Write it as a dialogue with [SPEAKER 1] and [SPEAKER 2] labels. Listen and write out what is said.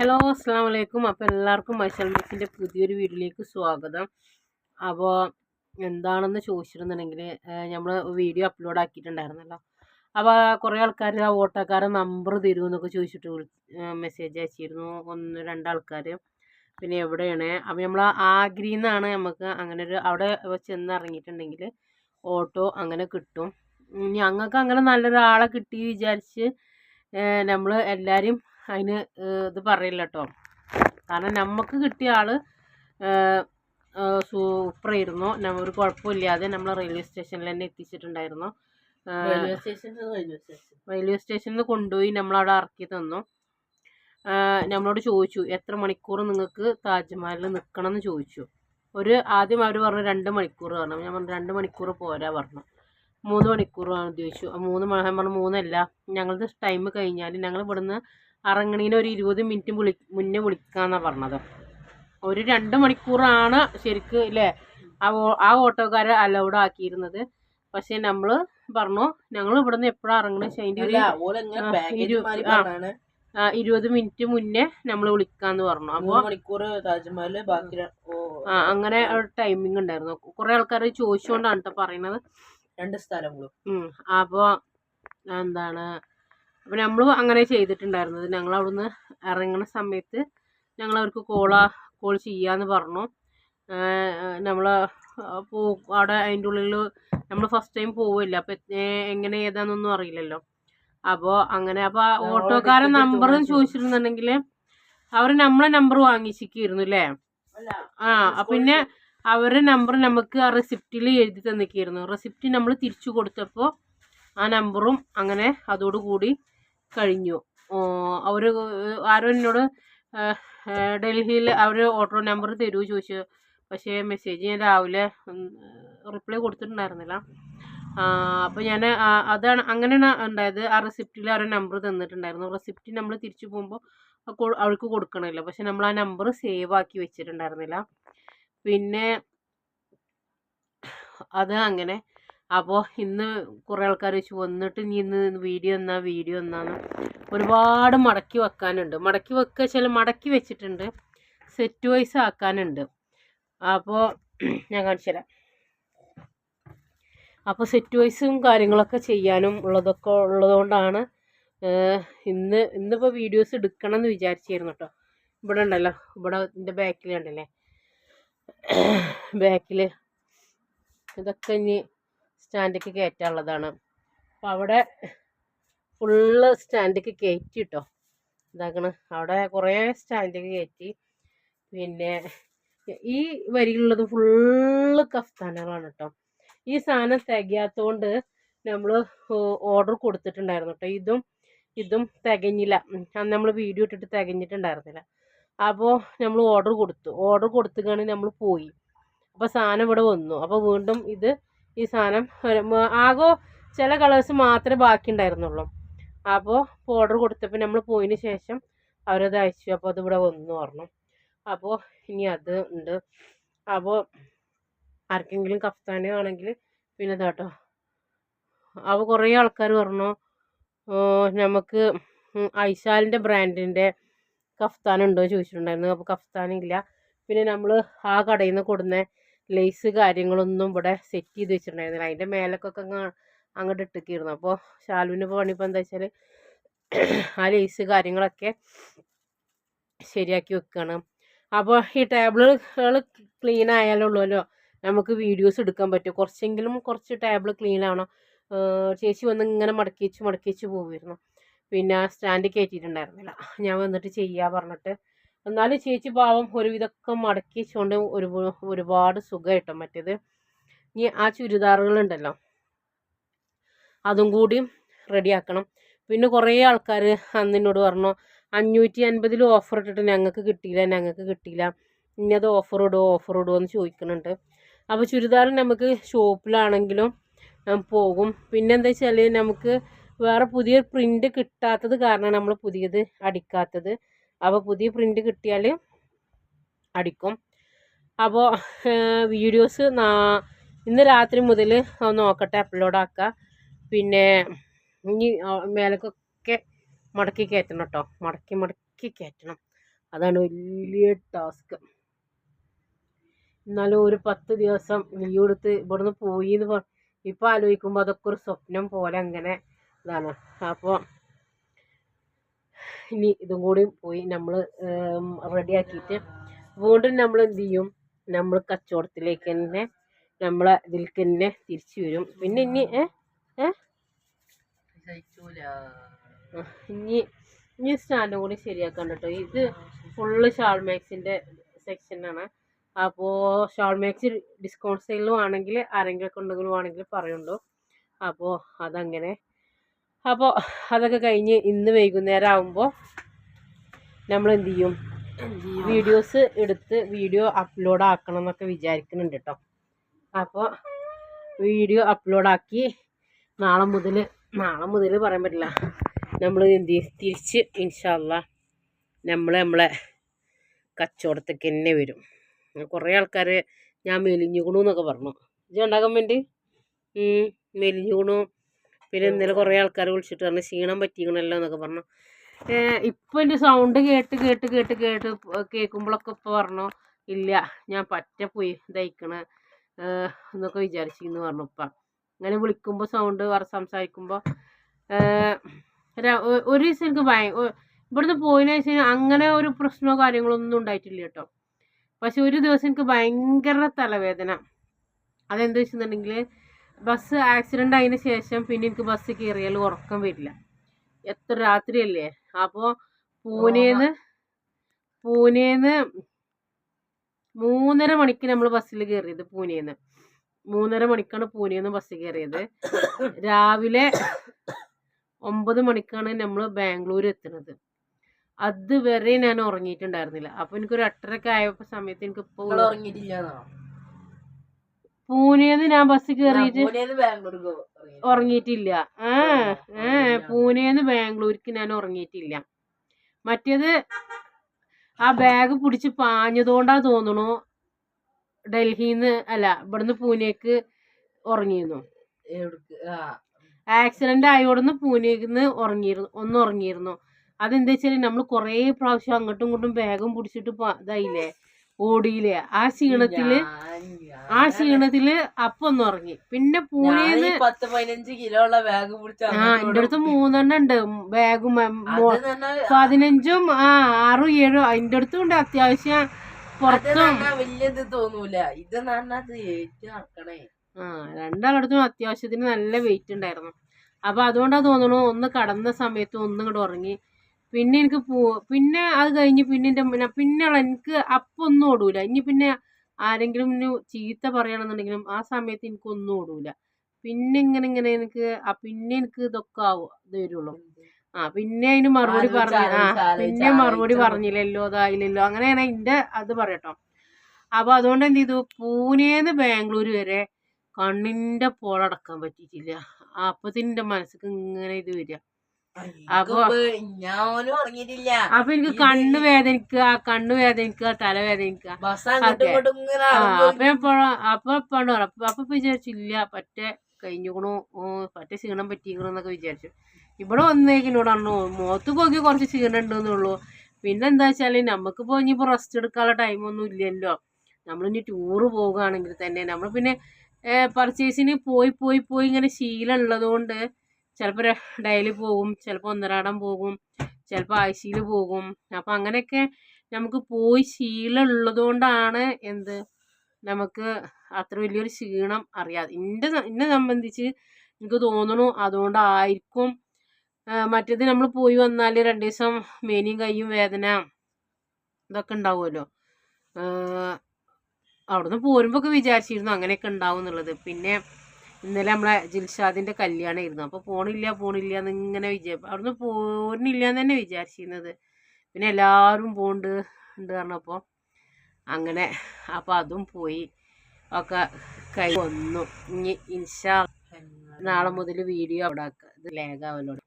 [SPEAKER 1] Hello അസ്സാം വലൈക്കും അപ്പോൾ എല്ലാവർക്കും മൈസൽ പുതിയൊരു വീഡിയോയിലേക്ക് സ്വാഗതം. അപ്പോൾ എന്താണെന്ന് ചോദിച്ചിരുന്നുണ്ടെങ്കിൽ നമ്മൾ വീഡിയോ അപ്ലോഡ് ആക്കിയിട്ടുണ്ടായിരുന്നല്ലോ. അപ്പോൾ കുറേ ആൾക്കാർ ആ ഓട്ടോക്കാരെ നമ്പർ തരുമെന്നൊക്കെ ചോദിച്ചിട്ട് വിളി മെസ്സേജ് അയച്ചിരുന്നു. ഒന്ന് രണ്ടാൾക്കാർ പിന്നെ എവിടെയാണ്? അപ്പോൾ നമ്മൾ ആഗ്രിയിൽ നിന്നാണ് നമുക്ക് അങ്ങനെ ഒരു അവിടെ ചെന്ന് ഇറങ്ങിയിട്ടുണ്ടെങ്കിൽ ഓട്ടോ അങ്ങനെ കിട്ടും. ഞങ്ങൾക്ക് അങ്ങനെ നല്ലൊരാളെ കിട്ടി വിചാരിച്ച് നമ്മൾ എല്ലാവരും അതിന് ഇത് പറയില്ല കേട്ടോ കാരണം നമുക്ക് കിട്ടിയ ആൾ സൂപ്പറായിരുന്നു ഒരു കുഴപ്പമില്ലാതെ നമ്മൾ റെയിൽവേ സ്റ്റേഷനിൽ തന്നെ എത്തിച്ചിട്ടുണ്ടായിരുന്നു.
[SPEAKER 2] റെയിൽവേ സ്റ്റേഷനിൽ റെയിൽവേ സ്റ്റേഷൻ
[SPEAKER 1] റെയിൽവേ സ്റ്റേഷനിൽ കൊണ്ടുപോയി നമ്മളവിടെ ഇറക്കി തന്നു. നമ്മളോട് ചോദിച്ചു എത്ര മണിക്കൂർ നിങ്ങൾക്ക് താജ്മഹലിൽ നിൽക്കണം എന്ന് ചോദിച്ചു? ഒരു ആദ്യം അവർ പറഞ്ഞു രണ്ട് മണിക്കൂർ പറഞ്ഞു. ഞാൻ പറഞ്ഞു രണ്ട് മണിക്കൂർ പോരാ പറഞ്ഞു. മൂന്ന് മണിക്കൂറാണ് ഉദ്ദേശിച്ചു. മൂന്ന് മണി ഞാൻ പറഞ്ഞു മൂന്നല്ല. ഞങ്ങളുടെ ടൈം കഴിഞ്ഞാൽ ഞങ്ങൾ ഇവിടുന്ന് ഇറങ്ങണീന് ഒരു ഇരുപത് മിനിറ്റ് വിളി മുന്നേ വിളിക്കാന്നാണ് പറഞ്ഞത്. ഒരു രണ്ട് മണിക്കൂറാണ് ശരിക്ക് ഇല്ലേ ആ ആ ഓട്ടോക്കാരെ അലൗഡ് ആക്കിയിരുന്നത്. പക്ഷെ നമ്മൾ പറഞ്ഞു ഞങ്ങൾ ഇവിടുന്ന് എപ്പോഴാണ് ഇറങ്ങണത് ഇറങ്ങണേ.
[SPEAKER 2] പറഞ്ഞാണ്
[SPEAKER 1] ആ, ഇരുപത് മിനിറ്റ് മുന്നേ നമ്മൾ വിളിക്കാന്ന് പറഞ്ഞു.
[SPEAKER 2] അപ്പൊ മണിക്കൂർ താജ്മഹൽ ബാക്കി
[SPEAKER 1] ആ അങ്ങനെ ഒരു ടൈമിംഗ് ഉണ്ടായിരുന്നു. കുറെ ആൾക്കാർ ചോദിച്ചുകൊണ്ടാണ് കേട്ടോ പറയണത്.
[SPEAKER 2] രണ്ട് സ്ഥലങ്ങളും.
[SPEAKER 1] അപ്പൊ എന്താണ് അപ്പോൾ നമ്മൾ അങ്ങനെ ചെയ്തിട്ടുണ്ടായിരുന്നത് ഞങ്ങൾ അവിടുന്ന് ഇറങ്ങുന്ന സമയത്ത് ഞങ്ങൾ അവർക്ക് കോള കോൾ ചെയ്യാന്ന് പറഞ്ഞു. നമ്മൾ പോ അവിടെ അതിന്റെ ഉള്ളിൽ നമ്മൾ ഫസ്റ്റ് ടൈം പോവില്ല അപ്പം എങ്ങനെ ഏതാണെന്നൊന്നും അറിയില്ലല്ലോ. അപ്പോൾ അങ്ങനെ അപ്പോൾ ആ ഓട്ടോക്കാരൻ നമ്പർ
[SPEAKER 2] ചോദിച്ചു.
[SPEAKER 1] ചോദിച്ചിരുന്നുണ്ടെങ്കിൽ അവർ നമ്മളെ നമ്പർ വാങ്ങിച്ചിരിക്കുന്നു അല്ലേ? ആ പിന്നെ അവരുടെ നമ്പർ നമുക്ക് ആ റെസിപ്റ്റിൽ എഴുതി തന്നിക്കായിരുന്നു റെസിപ്റ്റ് നമ്മൾ തിരിച്ചു കൊടുത്തപ്പോൾ ആ നമ്പറും അങ്ങനെ അതോടുകൂടി കഴിഞ്ഞു. അവർ ആരോ എന്നോട് ഡൽഹിയിൽ അവർ ഓട്ടോ നമ്പർ തരുമോ ചോദിച്ചു. പക്ഷേ മെസ്സേജ് ഞാൻ രാവിലെ റിപ്ലൈ കൊടുത്തിട്ടുണ്ടായിരുന്നില്ല. അപ്പോൾ ഞാൻ അതാണ് അങ്ങനെയാണ് ഉണ്ടായത്. ആ റെസിപ്റ്റിൽ ആ നമ്പർ തന്നിട്ടുണ്ടായിരുന്നു. റെസിപ്റ്റ് നമ്മൾ തിരിച്ചു പോകുമ്പോൾ അവൾക്ക് കൊടുക്കണമല്ലോ. പക്ഷെ നമ്മൾ ആ നമ്പർ സേവ് ആക്കി വെച്ചിട്ടുണ്ടായിരുന്നില്ല. പിന്നെ അത് അങ്ങനെ അപ്പോൾ ഇന്ന് കുറേ ആൾക്കാർ വെച്ച് വന്നിട്ട് നീ ഇന്ന് വീഡിയോ എന്നാ വീഡിയോ എന്നാന്ന്? ഒരുപാട് മടക്കി വെക്കാനുണ്ട്. മടക്കി വെക്കുക ചില മടക്കി വെച്ചിട്ടുണ്ട്. സെറ്റ് വൈസ് ആക്കാനുണ്ട്. അപ്പോൾ ഞാൻ കാണിച്ചു തരാം. അപ്പോൾ സെറ്റ് വൈസും കാര്യങ്ങളൊക്കെ ചെയ്യാനും ഉള്ളതൊക്കെ ഉള്ളതുകൊണ്ടാണ് ഇന്ന് ഇന്നിപ്പോൾ വീഡിയോസ് എടുക്കണം എന്ന് വിചാരിച്ചിരുന്നു കേട്ടോ ഇവിടെ ഉണ്ടല്ലോ. ഇവിടെ ഇതിന്റെ ബാക്കിൽ ഉണ്ടല്ലേ ബാക്കിൽ ഇതൊക്കെ ഇനി സ്റ്റാൻഡിലേക്ക് കയറ്റാനുള്ളതാണ് അപ്പോൾ അവിടെ ഫുള്ള് സ്റ്റാൻഡിലേക്ക് കയറ്റി കേട്ടോ ഇതാക്കണം. അവിടെ കുറേ സ്റ്റാൻഡിലേക്ക് കയറ്റി പിന്നെ ഈ വരിയിലുള്ളത് ഫുള്ള് കഫ്താനുകളാണ് കേട്ടോ ഈ സാധനം തികയാത്തതുകൊണ്ട് നമ്മൾ ഓർഡർ കൊടുത്തിട്ടുണ്ടായിരുന്നു കേട്ടോ ഇതും ഇതും തികഞ്ഞില്ല. അന്ന് നമ്മൾ വീഡിയോ ഇട്ടിട്ട് തികഞ്ഞിട്ടുണ്ടായിരുന്നില്ല. അപ്പോൾ നമ്മൾ ഓർഡർ കൊടുത്തു. ഓർഡർ കൊടുത്തുകയാണെങ്കിൽ നമ്മൾ പോയി. അപ്പോൾ സാധനം ഇവിടെ വന്നു. അപ്പോൾ വീണ്ടും ഇത് ഈ സാധനം ആകോ ചില കളേഴ്സ് മാത്രമേ ബാക്കി ഉണ്ടായിരുന്നുള്ളൂ അപ്പോൾ ഓർഡർ കൊടുത്തപ്പോൾ നമ്മൾ പോയതിന് ശേഷം അവരത് അയച്ചു. അപ്പോൾ അതിവിടെ വന്നു പറഞ്ഞു. അപ്പോൾ ഇനി അത് ഉണ്ട്. അപ്പോൾ ആർക്കെങ്കിലും കഫ്താനോ ആണെങ്കിൽ പിന്നെ ഇതാട്ടോ അപ്പോൾ കുറേ ആൾക്കാർ പറഞ്ഞു നമുക്ക് ഐശാലിന്റെ ബ്രാൻഡിന്റെ കഫ്താൻ ഉണ്ടോ? ചോദിച്ചിട്ടുണ്ടായിരുന്നു. അപ്പോൾ കഫ്താൻ ഇല്ല. പിന്നെ നമ്മൾ ആ കടയിൽ നിന്ന് കൊടുന്ന ലേസ് കാര്യങ്ങളൊന്നും ഇവിടെ സെറ്റ് ചെയ്ത് വെച്ചിട്ടുണ്ടായിരുന്നില്ല. അതിന്റെ മേലൊക്കെ അങ്ങ് അങ്ങോട്ട് ഇട്ടിക്കിയിരുന്നു അപ്പോൾ ഷാലുവിന് പണിപ്പോൾ എന്താ വെച്ചാൽ ആ ലേസ് കാര്യങ്ങളൊക്കെ ശരിയാക്കി വെക്കുകയാണ് അപ്പോൾ ഈ ടേബിളുകൾ ക്ലീൻ ആയാലുള്ളൂല്ലോ നമുക്ക് വീഡിയോസ് എടുക്കാൻ പറ്റും. കുറച്ചെങ്കിലും കുറച്ച് ടേബിൾ ക്ലീൻ ആവണം. ചേച്ചി വന്ന് ഇങ്ങനെ മടക്കി വെച്ച് മടക്കി വെച്ച് പോവുമായിരുന്നു. പിന്നെ സ്റ്റാൻഡ് കയറ്റിയിട്ടുണ്ടായിരുന്നില്ല ഞാൻ വന്നിട്ട് ചെയ്യാ പറഞ്ഞിട്ട് എന്നാലും ചേച്ചി പാവം ഒരുവിധമൊക്കെ മടക്കി വെച്ചുകൊണ്ട് ഒരു ഒരുപാട് സുഖമായിട്ടോ മറ്റേത്. ഇനി ആ ചുരിദാറുകളുണ്ടല്ലോ. അതും കൂടിയും റെഡിയാക്കണം. പിന്നെ കുറേ ആൾക്കാർ അന്നിനോട് പറഞ്ഞു അഞ്ഞൂറ്റി അൻപതിൽ ഓഫർ ഇട്ടിട്ട് ഞങ്ങൾക്ക് കിട്ടിയില്ല ഞങ്ങൾക്ക് കിട്ടിയില്ല. ഇനി അത് ഓഫർ ഇടുമോ ഓഫർ ഇടുമോ എന്ന് ചോദിക്കുന്നുണ്ട്. അപ്പോൾ ചുരിദാർ നമുക്ക് ഷോപ്പിലാണെങ്കിലും പോകും. പിന്നെ എന്താ വെച്ചാൽ നമുക്ക് വേറെ പുതിയ പ്രിന്റ് കിട്ടാത്തത് കാരണം നമ്മൾ പുതിയത് അടിക്കാത്തത്. അപ്പോൾ പുതിയ പ്രിന്റ് കിട്ടിയാൽ അടിക്കും. അപ്പോൾ വീഡിയോസ് ഇന്ന് രാത്രി മുതൽ നോക്കട്ടെ അപ്ലോഡ് ആക്കുക പിന്നെ ഇനി മേലക്കൊക്കെ മടക്കി കയറ്റണം കേട്ടോ മടക്കി മടക്കി കയറ്റണം. അതാണ് വലിയ ടാസ്ക് എന്നാലും ഒരു പത്ത് ദിവസം ലീവ് എടുത്ത് ഇവിടുന്ന് പോയി എന്ന് പറ ഇപ്പം ആലോചിക്കുമ്പോൾ അതൊക്കെ ഒരു സ്വപ്നം പോലെ അങ്ങനെ ഇതാണ്. അപ്പോൾ ഇനി ഇതും കൂടി പോയി നമ്മൾ റെഡിയാക്കിയിട്ട് വീണ്ടും നമ്മൾ എന്ത് ചെയ്യും? നമ്മൾ കച്ചവടത്തിലേക്ക് തന്നെ നമ്മളെ ഇതിലേക്ക് തന്നെ തിരിച്ചു വരും. പിന്നെ ഇനി ഏ ഏ? ഇനി ഇനി സ്റ്റാൻഡും കൂടി ശരിയാക്കാൻ കേട്ടോ. ഇത് ഫുള്ള് ഷാൾമാക്സിന്റെ സെക്ഷനാണ് അപ്പോൾ ഷാൾമാക്സ് ഡിസ്കൗണ്ട് സെയിലും ആണെങ്കിൽ ആരെങ്കിലും ഒക്കെ ഉണ്ടെങ്കിലും ആണെങ്കിൽ പറയുള്ളൂ. അപ്പോൾ അതങ്ങനെ അപ്പോൾ അതൊക്കെ കഴിഞ്ഞ് ഇന്ന് വൈകുന്നേരം ആകുമ്പോൾ നമ്മൾ എന്ത് ചെയ്യും വീഡിയോസ് എടുത്ത് വീഡിയോ അപ്ലോഡ് ആക്കണം എന്നൊക്കെ വിചാരിക്കുന്നുണ്ട് കേട്ടോ അപ്പോൾ വീഡിയോ അപ്ലോഡാക്കി നാളെ മുതൽ നാളെ മുതൽ പറയാൻ പറ്റില്ല. നമ്മൾ എന്ത് ചെയ്യും? തിരിച്ച് ഇൻഷാല്ല നമ്മൾ നമ്മളെ കച്ചവടത്തേക്ക് തന്നെ വരും. കുറേ ആൾക്കാർ ഞാൻ മെലിഞ്ഞുകുണു എന്നൊക്കെ പറഞ്ഞു. ഇത് ഉണ്ടാക്കാൻ വേണ്ടി? മെലിഞ്ഞുകുണു പിന്നെ ഇന്നലെ കുറേ ആൾക്കാർ വിളിച്ചിട്ട് പറഞ്ഞു ക്ഷീണം പറ്റിക്കണല്ലോ എന്നൊക്കെ പറഞ്ഞു. ഇപ്പം എന്റെ സൗണ്ട് കേട്ട് കേട്ട് കേട്ട് കേട്ട് കേൾക്കുമ്പോഴൊക്കെ ഇപ്പോൾ പറഞ്ഞു ഇല്ല ഞാൻ പറ്റ പോയി ദഹിക്കണ എന്നൊക്കെ വിചാരിച്ചിരുന്നു പറഞ്ഞു ഇപ്പം അങ്ങനെ വിളിക്കുമ്പോൾ സൗണ്ട് സംസാരിക്കുമ്പോൾ ഒരു ദിവസം എനിക്ക് ഭയ ഇവിടുന്ന് പോയതിനു വെച്ചാൽ അങ്ങനെ ഒരു പ്രശ്നമോ കാര്യങ്ങളോ ഒന്നും ഉണ്ടായിട്ടില്ല കേട്ടോ. പക്ഷെ ഒരു ദിവസം എനിക്ക് ഭയങ്കര തലവേദന. അതെന്താ വെച്ചിട്ടുണ്ടെങ്കിൽ ബസ് ആക്സിഡന്റ് ആയതിനു ശേഷം പിന്നെ എനിക്ക് ബസ് കയറിയാൽ ഉറക്കം വരില്ല. എത്ര രാത്രിയല്ലേ? അപ്പോൾ പൂനെന്ന് പൂനെന്ന് മൂന്നര മണിക്ക് നമ്മൾ ബസ്സിൽ കയറിയത് പൂനെന്ന്. മൂന്നര മണിക്കാണ് പൂനെന്ന് ബസ് കയറിയത് രാവിലെ ഒമ്പത് മണിക്കാണ് നമ്മൾ ബാംഗ്ലൂർ എത്തുന്നത്. അതുവരെ ഞാൻ ഉറങ്ങിയിട്ടുണ്ടായിരുന്നില്ല. അപ്പോൾ എനിക്കൊരു എട്ടരക്കായ ആയപ്പോൾ സമയത്ത് എനിക്ക് ഇപ്പോൾ
[SPEAKER 2] ഉറങ്ങിയിട്ടില്ല
[SPEAKER 1] പൂനെന്ന് ഞാൻ ബസ് കയറിയിട്ട് ഉറങ്ങിയിട്ടില്ല. ആ ഏ പൂനെന്ന് ബാംഗ്ലൂർക്ക് ഞാൻ ഉറങ്ങിയിട്ടില്ല. മറ്റേത് ആ ബാഗ് പിടിച്ച് പാഞ്ഞതുകൊണ്ടാ തോന്നണു ഡൽഹിന്ന് അല്ല ഇവിടുന്ന് പൂനെക്ക് ഉറങ്ങിയിരുന്നു. ആക്സിഡന്റ് ആയോടുന്ന് പൂനെന്ന് ഉറങ്ങിയിരുന്നു ഒന്ന് ഉറങ്ങിയിരുന്നു. അതെന്താ വെച്ചാൽ നമ്മൾ കുറേ പ്രാവശ്യം അങ്ങോട്ടും ഇങ്ങോട്ടും ബാഗും പിടിച്ചിട്ട് ഇതായില്ലേ? ഓടിയില്ലേ? ആ
[SPEAKER 2] ക്ഷീണത്തിൽ
[SPEAKER 1] ആ ക്ഷീണത്തിൽ അപ്പൊ ഒന്ന് ഉറങ്ങി. പിന്നെ പൂനെന്ന്
[SPEAKER 2] പത്ത് പതിനഞ്ച് കിലോ ഉള്ള ബാഗ് പിടിച്ച
[SPEAKER 1] ആ എന്റെ അടുത്ത് മൂന്നെണ്ണം ഉണ്ട്. ബാഗും പതിനഞ്ചും ആ ആറും ഏഴും അതിന്റെ അടുത്തും ഉണ്ട് അത്യാവശ്യം
[SPEAKER 2] അത്
[SPEAKER 1] പുറത്തും.
[SPEAKER 2] വലിയത് തോന്നൂല. ഇത് നടക്കണേ.
[SPEAKER 1] ആ രണ്ടാളടുത്തും അത്യാവശ്യത്തിന് നല്ല വെയിറ്റ് ഉണ്ടായിരുന്നു. അപ്പൊ അതുകൊണ്ടാ തോന്നണു ഒന്ന് കടന്ന സമയത്ത് ഒന്നും ഇങ്ങോട്ട് ഉറങ്ങി. പിന്നെ എനിക്ക് പോ പിന്നെ അത് കഴിഞ്ഞ് പിന്നെ എന്റെ പിന്നെ പിന്നെ എനിക്ക് അപ്പൊന്നും ഓടൂല. ഇനി പിന്നെ ആരെങ്കിലും ചീത്ത പറയണമെന്നുണ്ടെങ്കിലും ആ സമയത്ത് എനിക്ക് ഒന്നും ഓടൂല. പിന്നെ ഇങ്ങനെ ഇങ്ങനെ എനിക്ക് ആ പിന്നെ എനിക്ക് ഇതൊക്കെ ആവും ഇത് വരുള്ളൂ. ആ പിന്നെ അതിന് മറുപടി പറഞ്ഞ ആ പിന്നെ മറുപടി പറഞ്ഞില്ലല്ലോ അതായില്ലല്ലോ അങ്ങനെയാണ് എന്റെ അത് പറയട്ടോ. അപ്പൊ അതുകൊണ്ട് എന്ത് ചെയ്തു? പൂനെന്ന് ബാംഗ്ലൂർ വരെ കണ്ണിന്റെ പോളടക്കാൻ പറ്റിയിട്ടില്ല. അപ്പത്തിന് എന്റെ മനസ്സിക്ക് ഇങ്ങനെ ഇത് വരിക. അപ്പൊ-
[SPEAKER 2] ഞാനും ഉറങ്ങിയിട്ടില്ല.
[SPEAKER 1] അപ്പൊ എനിക്ക് കണ്ണ് വേദനിക്കുക കണ്ണ് വേദനിക്കുക തല വേദനിക്കുക അപ്പൊ ഇപ്പൊ- അപ്പൊ പണ്ട് അപ്പൊ വിചാരിച്ചില്ല പറ്റേ കഴിഞ്ഞുക്കണു പറ്റേ ക്ഷീണം പറ്റിക്കണു എന്നൊക്കെ വിചാരിച്ചു. ഇവിടെ വന്നേക്കിനോടാണോ മുഖത്ത് പോക്കി കുറച്ച് ക്ഷീണം ഉണ്ടെന്നുള്ളൂ പിന്നെ എന്താ വെച്ചാൽ നമുക്കിപ്പോ ഇനിയിപ്പോ റെസ്റ്റ് എടുക്കാനുള്ള ടൈമൊന്നും ഇല്ലല്ലോ. നമ്മളിനി ടൂറ് പോവുകയാണെങ്കിൽ തന്നെ. നമ്മൾ പിന്നെ പർച്ചേസിന് പോയി പോയി പോയി ഇങ്ങനെ ശീലം ഉള്ളതുകൊണ്ട് ചിലപ്പോൾ ഡെയിലി പോകും ചിലപ്പോൾ ഒന്നരാടം പോകും ചിലപ്പോൾ ആഴ്ചയിൽ പോകും. അപ്പം അങ്ങനെയൊക്കെ നമുക്ക് പോയി ശീലം ഉള്ളതുകൊണ്ടാണ് എന്ത് നമുക്ക് അത്ര വലിയൊരു ക്ഷീണം അറിയാതെ എന്റെ എന്നെ സംബന്ധിച്ച് എനിക്ക് തോന്നുന്നു അതുകൊണ്ടായിരിക്കും മറ്റേത് നമ്മൾ പോയി വന്നാൽ രണ്ട് ദിവസം മേനിയും കൈയും വേദന ഇതൊക്കെ ഉണ്ടാവുമല്ലോ. അവിടുന്ന് പോരുമ്പോൾ ഒക്കെ വിചാരിച്ചിരുന്നു അങ്ങനെയൊക്കെ ഉണ്ടാവും എന്നുള്ളത്. പിന്നെ ഇന്നലെ നമ്മളെ ജിൽഷാദിന്റെ കല്യാണമായിരുന്നു അപ്പോൾ പോണില്ല പോണില്ല എന്ന് ഇങ്ങനെ വിചാരിച്ചു അവിടുന്ന് പോരുന്നില്ല എന്ന് തന്നെ വിചാരിച്ചിരുന്നത്. പിന്നെ എല്ലാവരും പോണ്ട് ഉണ്ട് പറഞ്ഞപ്പോൾ അങ്ങനെ അപ്പോൾ അതും പോയി. ഒക്കെ കൈ വന്നു. ഇനി ഇൻഷാ നാളെ മുതൽ വീഡിയോ അവിടെ ആക്കുക ഇത് ലേഖാവലോട്